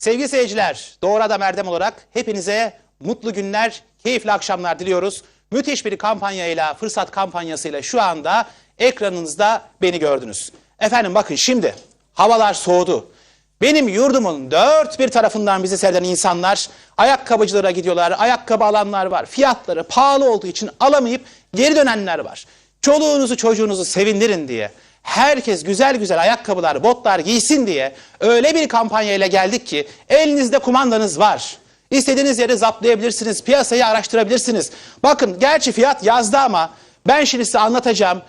Sevgili seyirciler, Doğru Adam Erdem olarak hepinize mutlu günler, keyifli akşamlar diliyoruz. Müthiş bir kampanyayla, fırsat kampanyasıyla şu anda ekranınızda beni gördünüz. Efendim bakın şimdi havalar soğudu. Benim yurdumun dört bir tarafından bizi seyreden insanlar ayakkabıcılara gidiyorlar. Ayakkabı alanlar var. Fiyatları pahalı olduğu için alamayıp geri dönenler var. Çoluğunuzu çocuğunuzu sevindirin diye herkes güzel güzel ayakkabılar, botlar giysin diye öyle bir kampanyayla geldik ki elinizde kumandanız var. İstediğiniz yere zaplayabilirsiniz, piyasayı araştırabilirsiniz. Bakın gerçi fiyat yazdı ama ben şimdi size anlatacağım.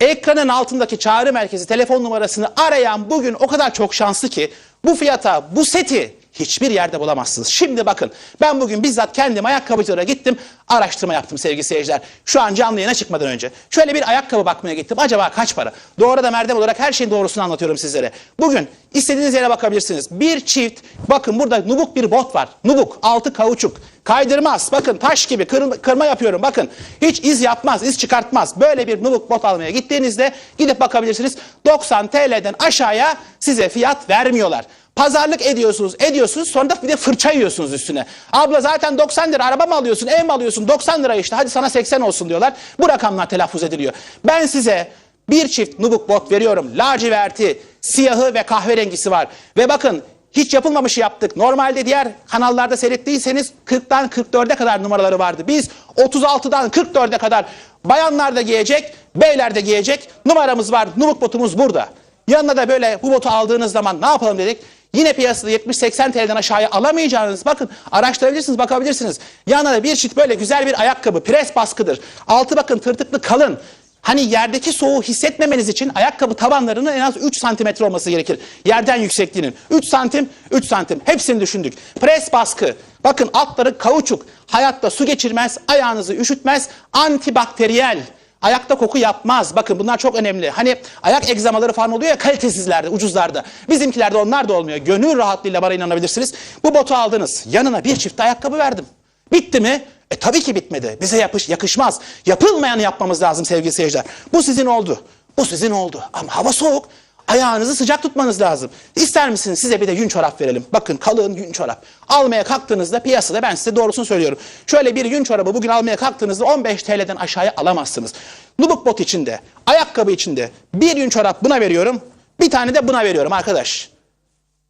Ekranın altındaki çağrı merkezi telefon numarasını arayan bugün o kadar çok şanslı ki bu fiyata bu seti hiçbir yerde bulamazsınız. Şimdi bakın ben bugün bizzat kendim ayakkabıcılara gittim araştırma yaptım sevgili seyirciler. Şu an canlı yayına çıkmadan önce. Şöyle bir ayakkabı bakmaya gittim. Acaba kaç para? Doğru da Merdem olarak her şeyin doğrusunu anlatıyorum sizlere. Bugün istediğiniz yere bakabilirsiniz. Bir çift bakın burada nubuk bir bot var. Nubuk altı kauçuk. Kaydırmaz. Bakın taş gibi kır- kırma yapıyorum. Bakın hiç iz yapmaz, iz çıkartmaz. Böyle bir nubuk bot almaya gittiğinizde gidip bakabilirsiniz. 90 TL'den aşağıya size fiyat vermiyorlar. Pazarlık ediyorsunuz, ediyorsunuz sonra da bir de fırça yiyorsunuz üstüne. Abla zaten 90 lira araba mı alıyorsun, ev mi alıyorsun? 90 lira işte hadi sana 80 olsun diyorlar. Bu rakamlar telaffuz ediliyor. Ben size bir çift nubuk bot veriyorum. Laciverti, siyahı ve kahverengisi var. Ve bakın hiç yapılmamış yaptık. Normalde diğer kanallarda seyrettiyseniz 40'tan 44'e kadar numaraları vardı. Biz 36'dan 44'e kadar bayanlar da giyecek, beyler de giyecek numaramız var. Nubuk botumuz burada. Yanına da böyle bu botu aldığınız zaman ne yapalım dedik? Yine piyasada 70-80 TL'den aşağıya alamayacağınız bakın araştırabilirsiniz bakabilirsiniz. Yanına da bir çift böyle güzel bir ayakkabı pres baskıdır. Altı bakın tırtıklı kalın. Hani yerdeki soğuğu hissetmemeniz için ayakkabı tabanlarının en az 3 santimetre olması gerekir. Yerden yüksekliğinin. 3 santim, 3 santim. Hepsini düşündük. Pres baskı. Bakın altları kauçuk. Hayatta su geçirmez, ayağınızı üşütmez, antibakteriyel. Ayakta koku yapmaz. Bakın bunlar çok önemli. Hani ayak egzamaları falan oluyor ya kalitesizlerde, ucuzlarda. Bizimkilerde onlar da olmuyor. Gönül rahatlığıyla bana inanabilirsiniz. Bu botu aldınız. Yanına bir çift ayakkabı verdim. Bitti mi? E tabii ki bitmedi. Bize yapış, yakışmaz. Yapılmayanı yapmamız lazım sevgili seyirciler. Bu sizin oldu. Bu sizin oldu. Ama hava soğuk. Ayağınızı sıcak tutmanız lazım. İster misiniz size bir de yün çorap verelim. Bakın kalın yün çorap. Almaya kalktığınızda piyasada ben size doğrusunu söylüyorum. Şöyle bir yün çorabı bugün almaya kalktığınızda 15 TL'den aşağıya alamazsınız. Nubuk bot içinde, ayakkabı içinde bir yün çorap buna veriyorum. Bir tane de buna veriyorum arkadaş.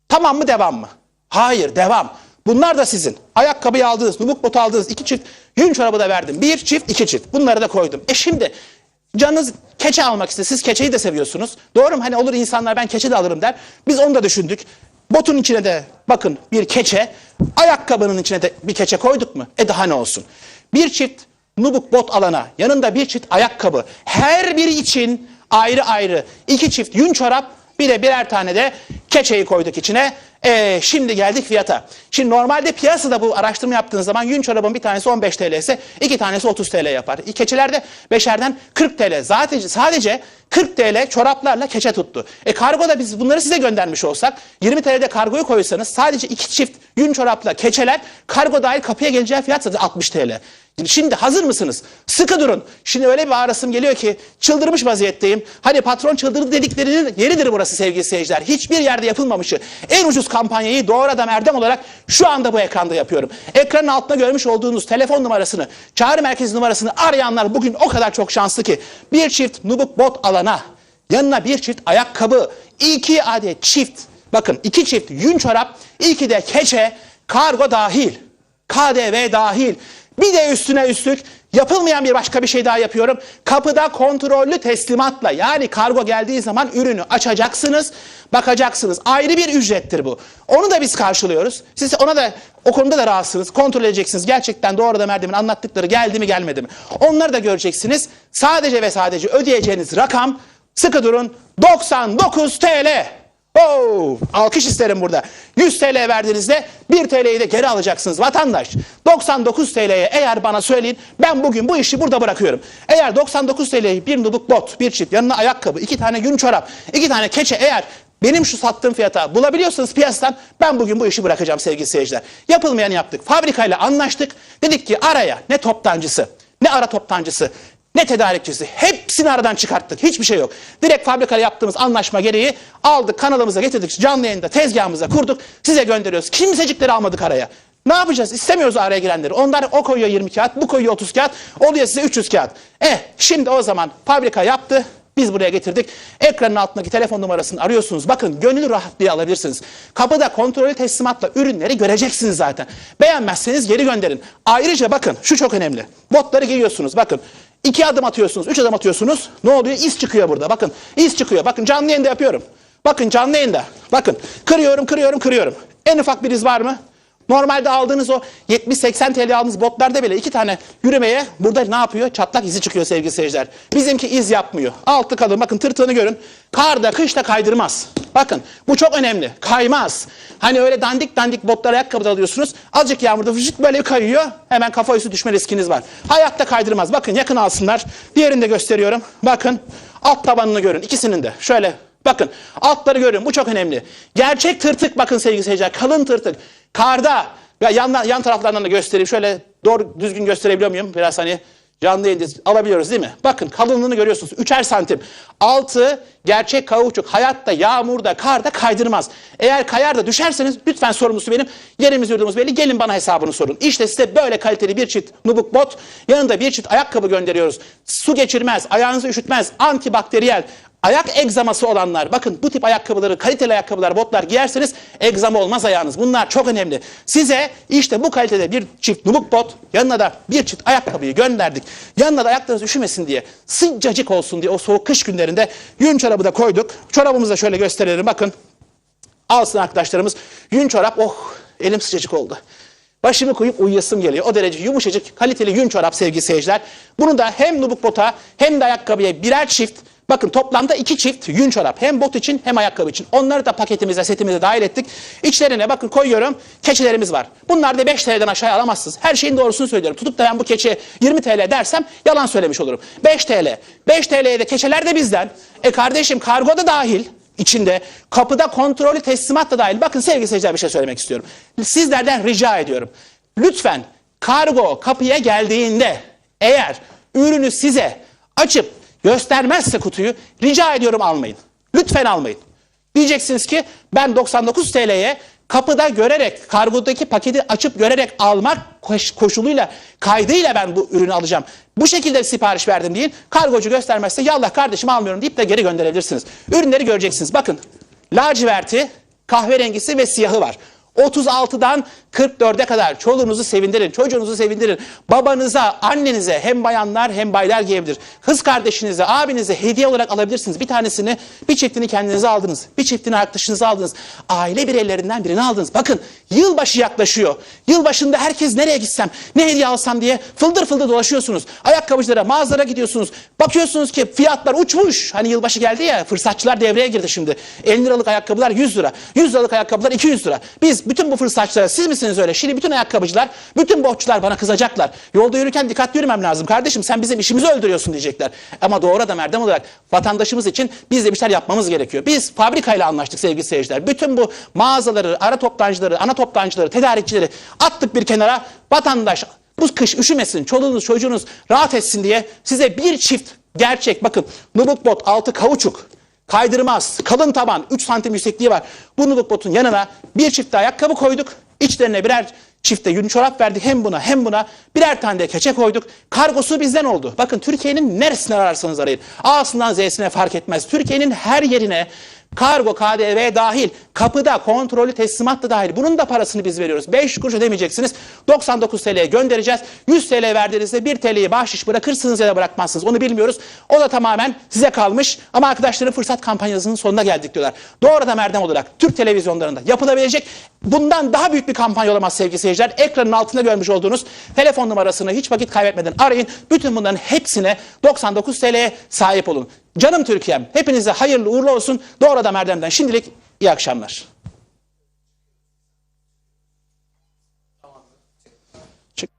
Tamam mı devam mı? Hayır devam. Bunlar da sizin. Ayakkabıyı aldınız, nubuk botu aldınız, iki çift. Yün çorabı da verdim. Bir çift, iki çift. Bunları da koydum. E şimdi canınız keçe almak istedi. Siz keçeyi de seviyorsunuz. Doğru mu? Hani olur insanlar ben keçe de alırım der. Biz onu da düşündük. Botun içine de bakın bir keçe, ayakkabının içine de bir keçe koyduk mu? E daha ne olsun? Bir çift nubuk bot alana, yanında bir çift ayakkabı. Her biri için ayrı ayrı iki çift yün çorap, bir de birer tane de keçeyi koyduk içine. Ee, şimdi geldik fiyata. Şimdi normalde piyasada bu araştırma yaptığınız zaman yün çorabın bir tanesi 15 TL ise iki tanesi 30 TL yapar. Keçelerde beşerden 40 TL. Zaten sadece 40 TL çoraplarla keçe tuttu. E kargoda biz bunları size göndermiş olsak 20 TL'de kargoyu koysanız sadece iki çift yün çorapla keçeler kargo dahil kapıya geleceği fiyat zaten 60 TL. Şimdi hazır mısınız? Sıkı durun. Şimdi öyle bir ağrısım geliyor ki çıldırmış vaziyetteyim. Hani patron çıldırdı dediklerinin yeridir burası sevgili seyirciler. Hiçbir yerde yapılmamışı. En ucuz kampanyayı Doğru Adam Erdem olarak şu anda bu ekranda yapıyorum. Ekranın altında görmüş olduğunuz telefon numarasını, çağrı merkezi numarasını arayanlar bugün o kadar çok şanslı ki. Bir çift nubuk bot alana, yanına bir çift ayakkabı, iki adet çift, bakın iki çift yün çorap, iki de keçe, kargo dahil. KDV dahil. Bir de üstüne üstlük yapılmayan bir başka bir şey daha yapıyorum. Kapıda kontrollü teslimatla yani kargo geldiği zaman ürünü açacaksınız, bakacaksınız. Ayrı bir ücrettir bu. Onu da biz karşılıyoruz. Siz ona da o konuda da rahatsınız. Kontrol edeceksiniz. Gerçekten doğru da Erdem'in anlattıkları geldi mi gelmedi mi? Onları da göreceksiniz. Sadece ve sadece ödeyeceğiniz rakam sıkı durun 99 TL. Oo, alkış isterim burada. 100 TL verdiğinizde 1 TL'yi de geri alacaksınız vatandaş. 99 TL'ye eğer bana söyleyin ben bugün bu işi burada bırakıyorum. Eğer 99 TL'yi bir nubuk bot, bir çift, yanına ayakkabı, iki tane gün çorap, iki tane keçe eğer benim şu sattığım fiyata bulabiliyorsanız piyasadan ben bugün bu işi bırakacağım sevgili seyirciler. Yapılmayanı yaptık. Fabrikayla anlaştık. Dedik ki araya ne toptancısı ne ara toptancısı ne tedarikçisi. Hepsini aradan çıkarttık. Hiçbir şey yok. Direkt fabrikayla yaptığımız anlaşma gereği aldık kanalımıza getirdik. Canlı yayında tezgahımıza kurduk. Size gönderiyoruz. Kimsecikleri almadık araya. Ne yapacağız? İstemiyoruz araya girenleri. Onlar o koyuyor 20 kağıt, bu koyuyor 30 kağıt. Oluyor size 300 kağıt. Eh şimdi o zaman fabrika yaptı. Biz buraya getirdik. Ekranın altındaki telefon numarasını arıyorsunuz. Bakın gönül rahatlığı alabilirsiniz. Kapıda kontrollü teslimatla ürünleri göreceksiniz zaten. Beğenmezseniz geri gönderin. Ayrıca bakın şu çok önemli. Botları giyiyorsunuz. Bakın iki adım atıyorsunuz, üç adım atıyorsunuz. Ne oluyor? İz çıkıyor burada. Bakın iz çıkıyor. Bakın canlı yayında yapıyorum. Bakın canlı yayında. Bakın kırıyorum, kırıyorum, kırıyorum. En ufak bir iz var mı? Normalde aldığınız o 70-80 TL aldığınız botlarda bile iki tane yürümeye burada ne yapıyor? Çatlak izi çıkıyor sevgili seyirciler. Bizimki iz yapmıyor. Altı kalın bakın tırtığını görün. Karda kışta kaydırmaz. Bakın bu çok önemli. Kaymaz. Hani öyle dandik dandik botlar ayakkabıda alıyorsunuz. Azıcık yağmurda vücut böyle kayıyor. Hemen kafa üstü düşme riskiniz var. Hayatta kaydırmaz. Bakın yakın alsınlar. Diğerini de gösteriyorum. Bakın alt tabanını görün. ikisinin de. Şöyle Bakın altları görün bu çok önemli. Gerçek tırtık bakın sevgili seyirciler kalın tırtık. Karda ya yan, yan taraflarından da göstereyim. Şöyle doğru düzgün gösterebiliyor muyum? Biraz hani canlı yayında alabiliyoruz değil mi? Bakın kalınlığını görüyorsunuz. Üçer santim. Altı gerçek kauçuk. Hayatta yağmurda karda kaydırmaz. Eğer kayar da düşerseniz lütfen sorumlusu benim. Yerimiz yurdumuz belli. Gelin bana hesabını sorun. İşte size böyle kaliteli bir çift nubuk bot yanında bir çift ayakkabı gönderiyoruz. Su geçirmez, ayağınızı üşütmez, antibakteriyel, Ayak egzaması olanlar bakın bu tip ayakkabıları kaliteli ayakkabılar botlar giyerseniz egzama olmaz ayağınız. Bunlar çok önemli. Size işte bu kalitede bir çift nubuk bot yanına da bir çift ayakkabıyı gönderdik. Yanına da ayaklarınız üşümesin diye sıcacık olsun diye o soğuk kış günlerinde yün çorabı da koyduk. Çorabımızı da şöyle gösterelim bakın. Alsın arkadaşlarımız yün çorap oh elim sıcacık oldu. Başımı koyup uyuyasım geliyor. O derece yumuşacık kaliteli yün çorap sevgili seyirciler. Bunu da hem nubuk bota hem de ayakkabıya birer çift Bakın toplamda iki çift yün çorap. Hem bot için hem ayakkabı için. Onları da paketimize, setimize dahil ettik. İçlerine bakın koyuyorum. Keçilerimiz var. Bunlar da 5 TL'den aşağıya alamazsınız. Her şeyin doğrusunu söylüyorum. Tutup da ben bu keçe 20 TL dersem yalan söylemiş olurum. 5 TL. 5 TL'ye de keçeler de bizden. E kardeşim kargo da dahil içinde kapıda kontrolü teslimat da dahil. Bakın sevgili seyirciler bir şey söylemek istiyorum. Sizlerden rica ediyorum. Lütfen kargo kapıya geldiğinde eğer ürünü size açıp göstermezse kutuyu rica ediyorum almayın. Lütfen almayın. Diyeceksiniz ki ben 99 TL'ye kapıda görerek kargodaki paketi açıp görerek almak koşuluyla kaydıyla ben bu ürünü alacağım. Bu şekilde sipariş verdim deyin. Kargocu göstermezse yallah kardeşim almıyorum deyip de geri gönderebilirsiniz. Ürünleri göreceksiniz. Bakın laciverti, kahverengisi ve siyahı var. 36'dan 44'e kadar çoluğunuzu sevindirin, çocuğunuzu sevindirin. Babanıza, annenize hem bayanlar hem baylar giyebilir. Kız kardeşinize, abinize hediye olarak alabilirsiniz. Bir tanesini, bir çiftini kendinize aldınız. Bir çiftini arkadaşınıza aldınız. Aile bireylerinden birini aldınız. Bakın yılbaşı yaklaşıyor. Yılbaşında herkes nereye gitsem, ne hediye alsam diye fıldır fıldır dolaşıyorsunuz. Ayakkabıcılara, mağazalara gidiyorsunuz. Bakıyorsunuz ki fiyatlar uçmuş. Hani yılbaşı geldi ya, fırsatçılar devreye girdi şimdi. 50 liralık ayakkabılar 100 lira. 100 liralık ayakkabılar 200 lira. Biz bütün bu fırsatçılara siz misiniz öyle? Şimdi bütün ayakkabıcılar, bütün bohçular bana kızacaklar. Yolda yürürken dikkatli yürümem lazım. Kardeşim sen bizim işimizi öldürüyorsun diyecekler. Ama doğru adam erdem olarak vatandaşımız için biz de bir şeyler yapmamız gerekiyor. Biz fabrikayla anlaştık sevgili seyirciler. Bütün bu mağazaları, ara toptancıları, ana toptancıları, tedarikçileri attık bir kenara. Vatandaş bu kış üşümesin, çoluğunuz çocuğunuz rahat etsin diye size bir çift gerçek bakın nubuk bot altı kavuçuk kaydırmaz, kalın taban, 3 santim yüksekliği var. Bu nubuk botun yanına bir çift ayakkabı koyduk. İçlerine birer çifte yün çorap verdik hem buna hem buna. Birer tane de keçe koyduk. Kargosu bizden oldu. Bakın Türkiye'nin neresine ararsanız arayın. A'sından Z'sine fark etmez. Türkiye'nin her yerine Kargo, KDV dahil, kapıda kontrolü teslimat da dahil. Bunun da parasını biz veriyoruz. 5 kuruş ödemeyeceksiniz. 99 TL'ye göndereceğiz. 100 TL verdiğinizde 1 TL'yi bahşiş bırakırsınız ya da bırakmazsınız. Onu bilmiyoruz. O da tamamen size kalmış. Ama arkadaşların fırsat kampanyasının sonuna geldik diyorlar. Doğrudan erdem olarak Türk televizyonlarında yapılabilecek Bundan daha büyük bir kampanya olamaz sevgili seyirciler. Ekranın altında görmüş olduğunuz telefon numarasını hiç vakit kaybetmeden arayın. Bütün bunların hepsine 99 TL'ye sahip olun. Canım Türkiye'm hepinize hayırlı uğurlu olsun. Doğrudan Erdem'den şimdilik iyi akşamlar. Çık.